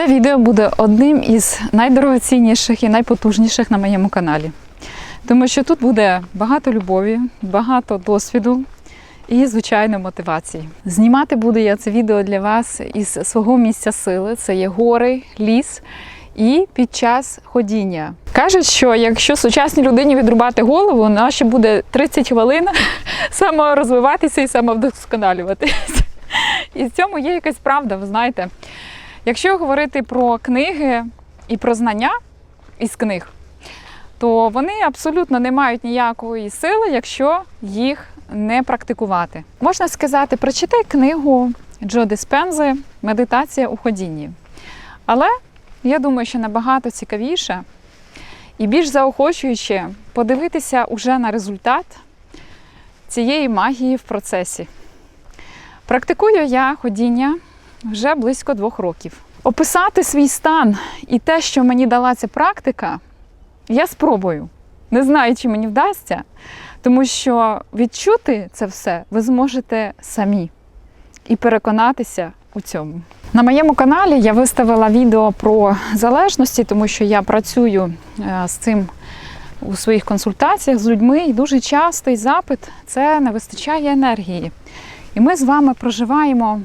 Це відео буде одним із найдорогоцінніших і найпотужніших на моєму каналі. Тому що тут буде багато любові, багато досвіду і, звичайно, мотивації. Знімати буду я це відео для вас із свого місця сили. Це є гори, ліс і під час ходіння. Кажуть, що якщо сучасній людині відрубати голову, вона ще буде 30 хвилин саморозвиватися і самовдосконалюватися. І в цьому є якась правда, ви знаєте. Якщо говорити про книги і про знання із книг, то вони абсолютно не мають ніякої сили, якщо їх не практикувати. Можна сказати, прочитай книгу Джо Диспензи Медитація у ходінні. Але я думаю, що набагато цікавіше і більш заохочуюче подивитися уже на результат цієї магії в процесі. Практикую я ходіння вже близько двох років. Описати свій стан і те, що мені дала ця практика, я спробую. Не знаю, чи мені вдасться, тому що відчути це все ви зможете самі і переконатися у цьому. На моєму каналі я виставила відео про залежності, тому що я працюю е, з цим у своїх консультаціях з людьми, і дуже частий запит це не вистачає енергії. І ми з вами проживаємо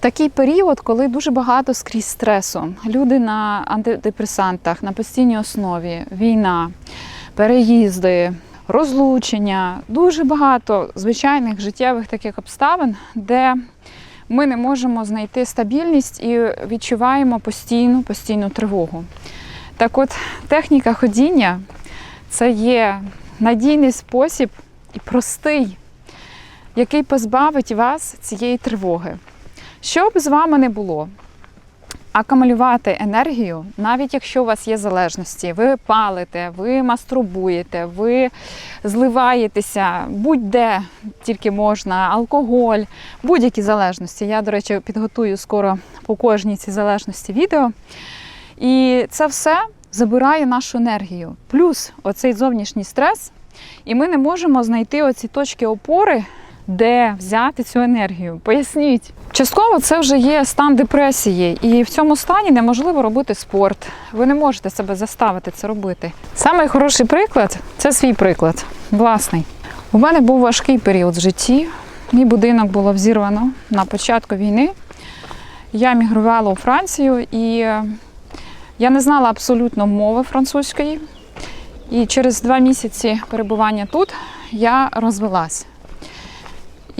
такий період, коли дуже багато скрізь стресу. Люди на антидепресантах, на постійній основі, війна, переїзди, розлучення, дуже багато звичайних життєвих таких обставин, де ми не можемо знайти стабільність і відчуваємо постійну, постійну тривогу. Так от, техніка ходіння це є надійний спосіб і простий, який позбавить вас цієї тривоги. Що б з вами не було, акумулювати енергію, навіть якщо у вас є залежності, ви палите, ви мастурбуєте, ви зливаєтеся, будь-де тільки можна, алкоголь, будь-які залежності. Я, до речі, підготую скоро по кожній цій залежності відео. І це все забирає нашу енергію. Плюс оцей зовнішній стрес, і ми не можемо знайти оці точки опори, де взяти цю енергію. Поясніть. Частково це вже є стан депресії, і в цьому стані неможливо робити спорт. Ви не можете себе заставити це робити. Самий хороший приклад це свій приклад, власний. У мене був важкий період в житті. Мій будинок було взірвано на початку війни. Я мігрувала у Францію і я не знала абсолютно мови французької. І через два місяці перебування тут я розвелась.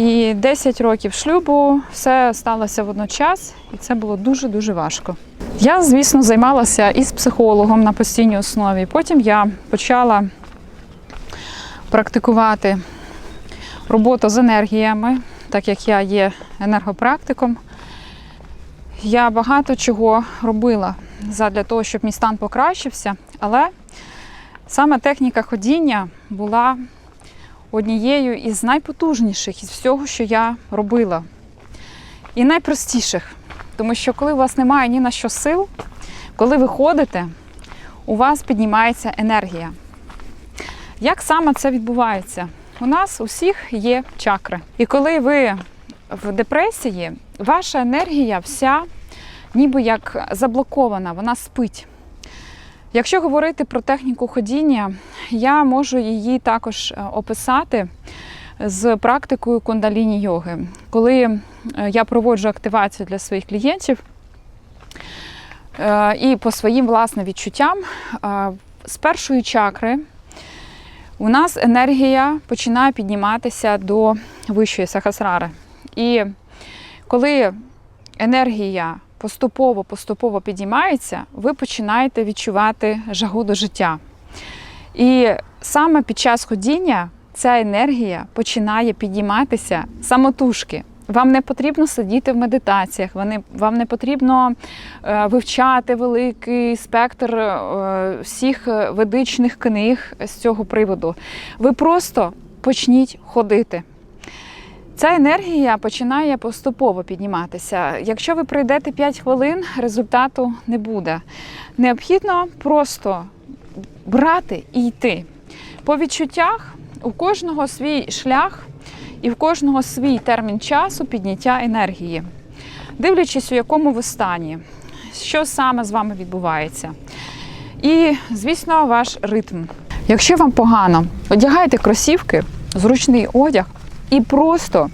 І 10 років шлюбу все сталося водночас, і це було дуже-дуже важко. Я, звісно, займалася із психологом на постійній основі. Потім я почала практикувати роботу з енергіями, так як я є енергопрактиком. Я багато чого робила для того, щоб мій стан покращився, але саме техніка ходіння була однією із найпотужніших із всього, що я робила. І найпростіших. Тому що коли у вас немає ні на що сил, коли ви ходите, у вас піднімається енергія. Як саме це відбувається? У нас усіх є чакри. І коли ви в депресії, ваша енергія вся ніби як заблокована, вона спить. Якщо говорити про техніку ходіння, я можу її також описати з практикою кундаліні йоги. Коли я проводжу активацію для своїх клієнтів і по своїм власним відчуттям, з першої чакри у нас енергія починає підніматися до вищої сахасрари. І коли енергія поступово-поступово підіймається, ви починаєте відчувати жагу до життя. І саме під час ходіння ця енергія починає підійматися самотужки. Вам не потрібно сидіти в медитаціях, вам не потрібно вивчати великий спектр всіх ведичних книг з цього приводу. Ви просто почніть ходити. Ця енергія починає поступово підніматися. Якщо ви пройдете 5 хвилин, результату не буде. Необхідно просто брати і йти. По відчуттях у кожного свій шлях і в кожного свій термін часу підняття енергії, дивлячись, у якому ви стані. що саме з вами відбувається. І, звісно, ваш ритм. Якщо вам погано, одягайте кросівки, зручний одяг і просто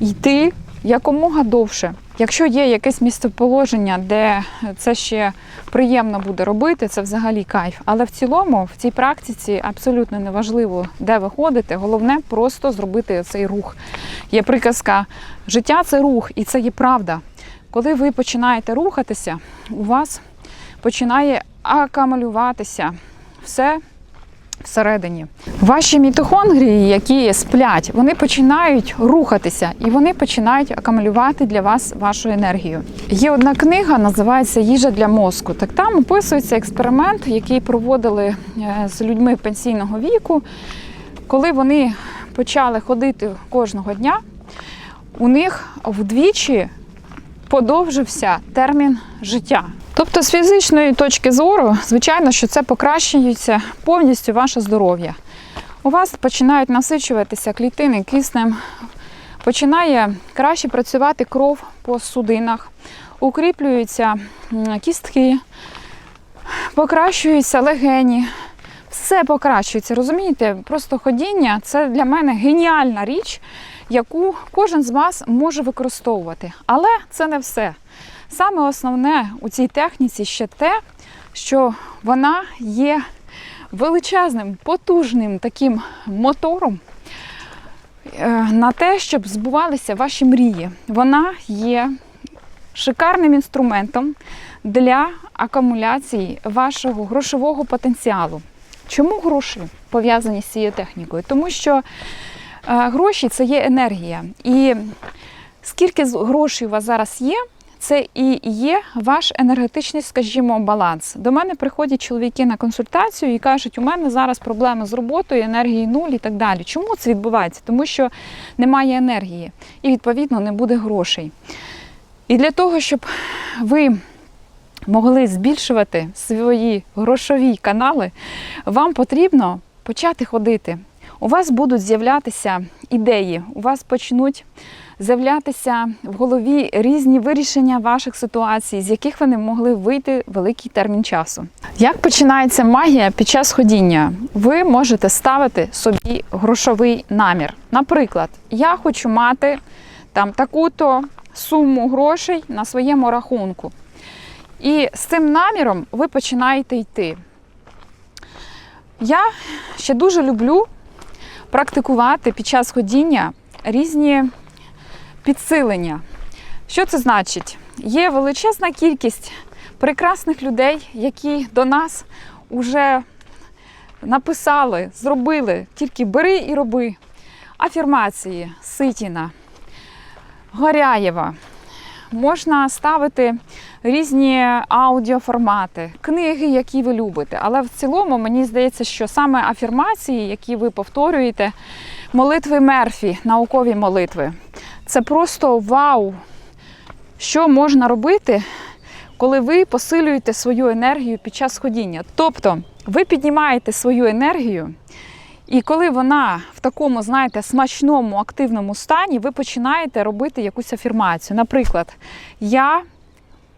йти якомога довше. Якщо є якесь місцеположення, де це ще приємно буде робити, це взагалі кайф. Але в цілому в цій практиці абсолютно не важливо, де ви ходите. Головне просто зробити цей рух. Є приказка: життя це рух, і це є правда. Коли ви починаєте рухатися, у вас починає акумулюватися все всередині. Ваші мітохондрії, які сплять, вони починають рухатися і вони починають акумулювати для вас вашу енергію. Є одна книга, називається Їжа для мозку. Так там описується експеримент, який проводили е, з людьми пенсійного віку, коли вони почали ходити кожного дня. У них вдвічі подовжився термін життя. Тобто, з фізичної точки зору, звичайно, що це покращується повністю ваше здоров'я. У вас починають насичуватися клітини киснем, починає краще працювати кров по судинах, укріплюються кістки, покращуються легені. Все покращується, розумієте? Просто ходіння це для мене геніальна річ, яку кожен з вас може використовувати. Але це не все. Саме основне у цій техніці ще те, що вона є величезним, потужним таким мотором е, на те, щоб збувалися ваші мрії. Вона є шикарним інструментом для акумуляції вашого грошового потенціалу. Чому гроші пов'язані з цією технікою? Тому що е, гроші це є енергія. І скільки грошей у вас зараз є, це і є ваш енергетичний, скажімо, баланс. До мене приходять чоловіки на консультацію і кажуть, у мене зараз проблеми з роботою, енергії нуль і так далі. Чому це відбувається? Тому що немає енергії і, відповідно, не буде грошей. І для того, щоб ви могли збільшувати свої грошові канали, вам потрібно почати ходити. У вас будуть з'являтися ідеї, у вас почнуть з'являтися в голові різні вирішення ваших ситуацій, з яких ви не могли вийти великий термін часу. Як починається магія під час ходіння? Ви можете ставити собі грошовий намір. Наприклад, я хочу мати там таку-то суму грошей на своєму рахунку. І з цим наміром ви починаєте йти. Я ще дуже люблю практикувати під час ходіння різні підсилення. Що це значить? Є величезна кількість прекрасних людей, які до нас вже написали, зробили, тільки бери і роби. Афірмації Ситіна, Горяєва. Можна ставити різні аудіоформати, книги, які ви любите. Але в цілому мені здається, що саме афірмації, які ви повторюєте, молитви Мерфі, наукові молитви, це просто вау! Що можна робити, коли ви посилюєте свою енергію під час ходіння. Тобто ви піднімаєте свою енергію, і коли вона в такому, знаєте, смачному, активному стані, ви починаєте робити якусь афірмацію. Наприклад, я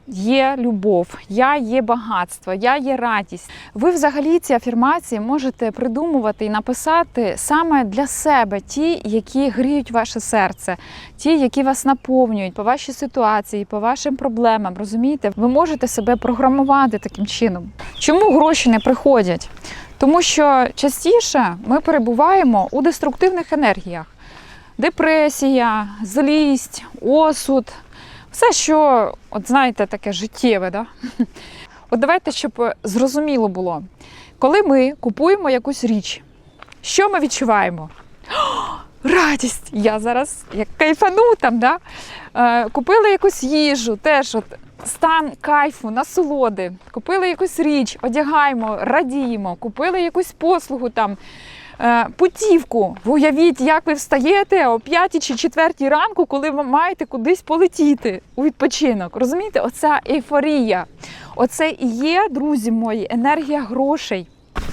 є любов, я є багатство, я є радість. Ви взагалі ці афірмації можете придумувати і написати саме для себе ті, які гріють ваше серце, ті, які вас наповнюють по вашій ситуації, по вашим проблемам. Розумієте, ви можете себе програмувати таким чином. Чому гроші не приходять? Тому що частіше ми перебуваємо у деструктивних енергіях: депресія, злість, осуд, все, що, от знаєте, таке життєве. Да? От давайте, щоб зрозуміло було, коли ми купуємо якусь річ, що ми відчуваємо? Радість! Я зараз як кайфану там, да? е, якусь їжу, теж от стан кайфу, насолоди. Купили якусь річ, одягаємо, радіємо, купили якусь послугу там. е, Путівку. Уявіть, як ви встаєте о 5 чи 4 ранку, коли ви маєте кудись полетіти у відпочинок. Розумієте, оця ейфорія. Оце і є, друзі мої, енергія грошей.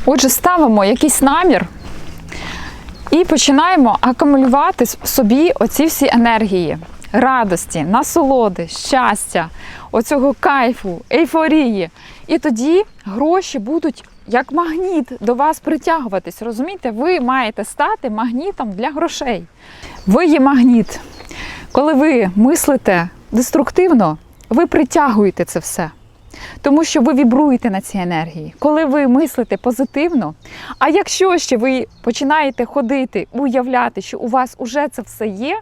Отже, ставимо якийсь намір і починаємо акумулювати собі оці всі енергії. Радості, насолоди, щастя, оцього кайфу, ейфорії. І тоді гроші будуть як магніт до вас притягуватись. Розумієте, ви маєте стати магнітом для грошей. Ви є магніт. Коли ви мислите деструктивно, ви притягуєте це все. Тому що ви вібруєте на цій енергії. Коли ви мислите позитивно, а якщо ще ви починаєте ходити, уявляти, що у вас уже це все є,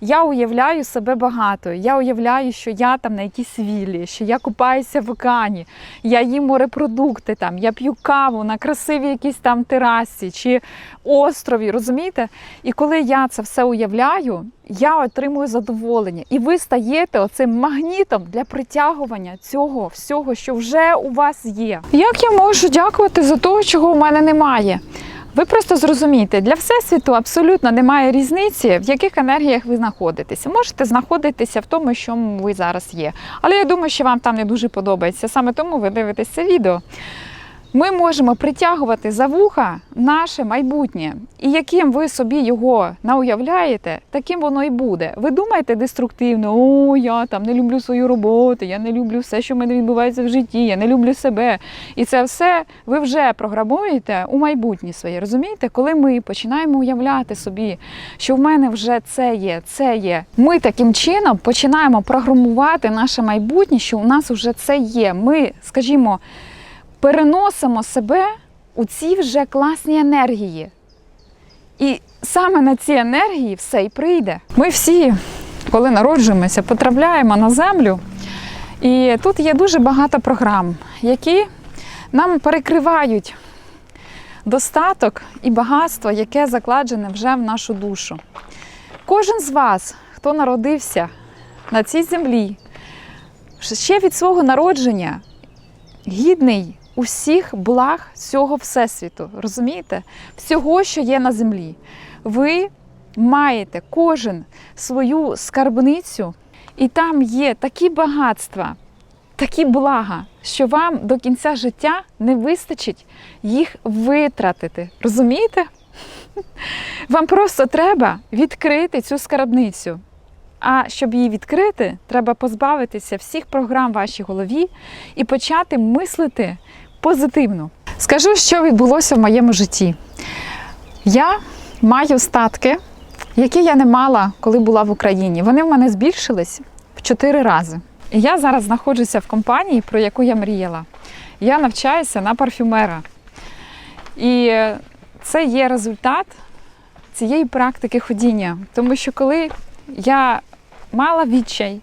я уявляю себе багато. Я уявляю, що я там на якійсь віллі, що я купаюся в океані, я їм морепродукти там, я п'ю каву на красивій якійсь там терасі чи острові, розумієте? І коли я це все уявляю, я отримую задоволення. І ви стаєте оцим магнітом для притягування цього всього, що вже у вас є. Як я можу дякувати за те, чого у мене немає? Ви просто зрозумієте, для всесвіту абсолютно немає різниці, в яких енергіях ви знаходитеся. Можете знаходитися в тому, що ви зараз є. Але я думаю, що вам там не дуже подобається. Саме тому ви дивитесь це відео. Ми можемо притягувати за вуха наше майбутнє, і яким ви собі його науявляєте, таким воно і буде. Ви думаєте деструктивно, о, я там не люблю свою роботу, я не люблю все, що в мене відбувається в житті, я не люблю себе. І це все ви вже програмуєте у майбутнє своє. Розумієте, коли ми починаємо уявляти собі, що в мене вже це є, це є. Ми таким чином починаємо програмувати наше майбутнє, що у нас вже це є. Ми, скажімо переносимо себе у ці вже класні енергії. І саме на ці енергії все і прийде. Ми всі, коли народжуємося, потрапляємо на землю. І тут є дуже багато програм, які нам перекривають достаток і багатство, яке закладене вже в нашу душу. Кожен з вас, хто народився на цій землі, ще від свого народження гідний усіх благ цього всесвіту. Розумієте? Всього, що є на землі. Ви маєте кожен свою скарбницю, і там є такі багатства, такі блага, що вам до кінця життя не вистачить їх витратити. Розумієте? Вам просто треба відкрити цю скарбницю. А щоб її відкрити, треба позбавитися всіх програм в вашій голові і почати мислити позитивно. Скажу, що відбулося в моєму житті. Я маю статки, які я не мала, коли була в Україні. Вони в мене збільшились в 4 рази. Я зараз знаходжуся в компанії, про яку я мріяла. Я навчаюся на парфюмера. І це є результат цієї практики ходіння. Тому що коли я мала відчай,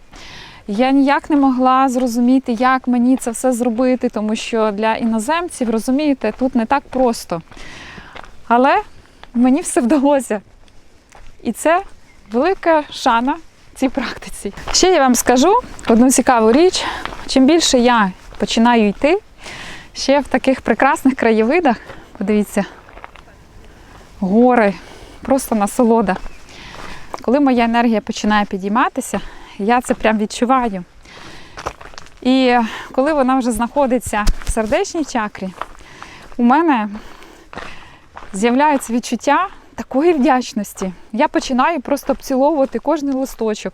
я ніяк не могла зрозуміти, як мені це все зробити, тому що для іноземців, розумієте, тут не так просто. Але мені все вдалося. І це велика шана цій практиці. Ще я вам скажу одну цікаву річ: чим більше я починаю йти, ще в таких прекрасних краєвидах, подивіться, гори, просто насолода. Коли моя енергія починає підійматися, я це прям відчуваю. І коли вона вже знаходиться в сердечній чакрі, у мене з'являється відчуття такої вдячності. Я починаю просто обціловувати кожен листочок,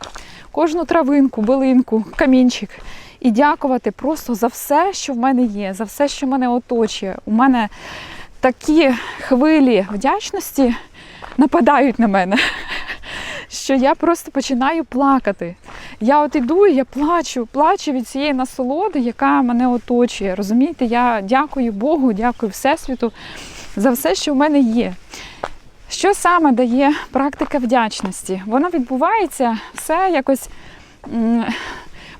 кожну травинку, билинку, камінчик. І дякувати просто за все, що в мене є, за все, що мене оточує. У мене такі хвилі вдячності нападають на мене що я просто починаю плакати. Я от іду я плачу, плачу від цієї насолоди, яка мене оточує. Розумієте, я дякую Богу, дякую Всесвіту за все, що в мене є. Що саме дає практика вдячності? Вона відбувається все якось.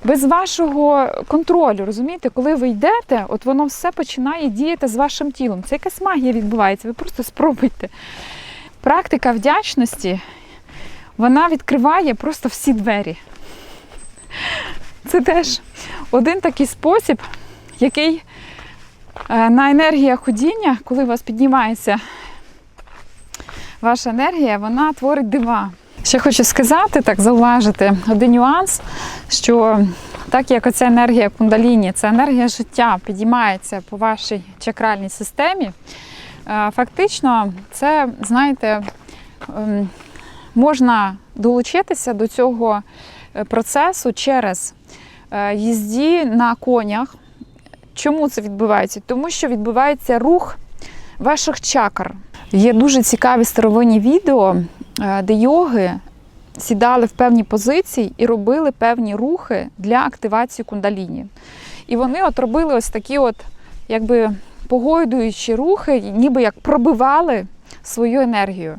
Без вашого контролю, розумієте, коли ви йдете, от воно все починає діяти з вашим тілом. Це якась магія відбувається, ви просто спробуйте. Практика вдячності вона відкриває просто всі двері. Це теж один такий спосіб, який е, на енергія ходіння, коли у вас піднімається ваша енергія, вона творить дива. Ще хочу сказати, так зауважити один нюанс, що так як оця енергія кундаліні, це енергія життя підіймається по вашій чакральній системі, е, фактично це, знаєте, ем, можна долучитися до цього е, процесу через е, їзді на конях. Чому це відбувається? Тому що відбувається рух ваших чакр. Є дуже цікаві старовинні відео, е, де йоги сідали в певні позиції і робили певні рухи для активації кундаліні. І вони от робили ось такі от, якби погойдуючі рухи, ніби як пробивали свою енергію.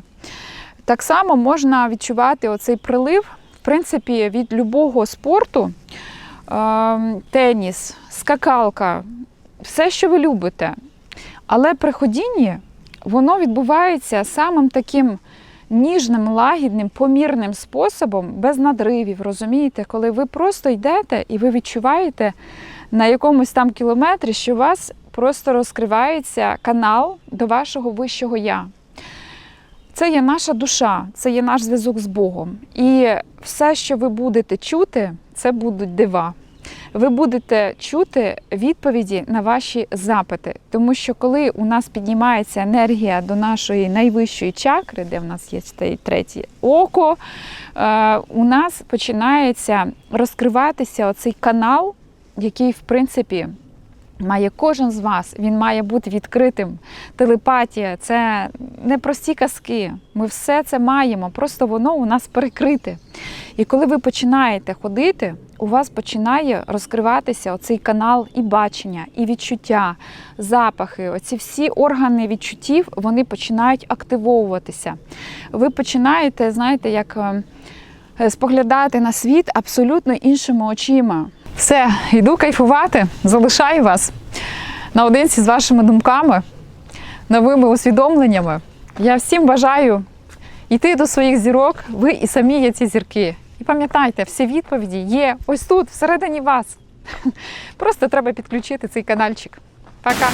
Так само можна відчувати оцей прилив, в принципі, від любого спорту, Ем, теніс, скакалка, все, що ви любите. Але при ходінні воно відбувається самим таким ніжним, лагідним, помірним способом, без надривів, розумієте, коли ви просто йдете і ви відчуваєте на якомусь там кілометрі, що у вас просто розкривається канал до вашого вищого я. Це є наша душа, це є наш зв'язок з Богом. І все, що ви будете чути, це будуть дива. Ви будете чути відповіді на ваші запити, тому що коли у нас піднімається енергія до нашої найвищої чакри, де в нас є третє око, е, у нас починається розкриватися оцей канал, який, в принципі, має кожен з вас. Він має бути відкритим. Телепатія це не прості казки. Ми все це маємо, просто воно у нас перекрите. І коли ви починаєте ходити, у вас починає розкриватися оцей канал і бачення, і відчуття, запахи. Оці всі органи відчуттів вони починають активовуватися. Ви починаєте, знаєте, як е, споглядати на світ абсолютно іншими очима. Все, йду кайфувати, залишаю вас наодинці з вашими думками, новими усвідомленнями. Я всім бажаю йти до своїх зірок, ви і самі є ці зірки. І пам'ятайте, всі відповіді є ось тут, всередині вас. Просто треба підключити цей каналчик. Пока!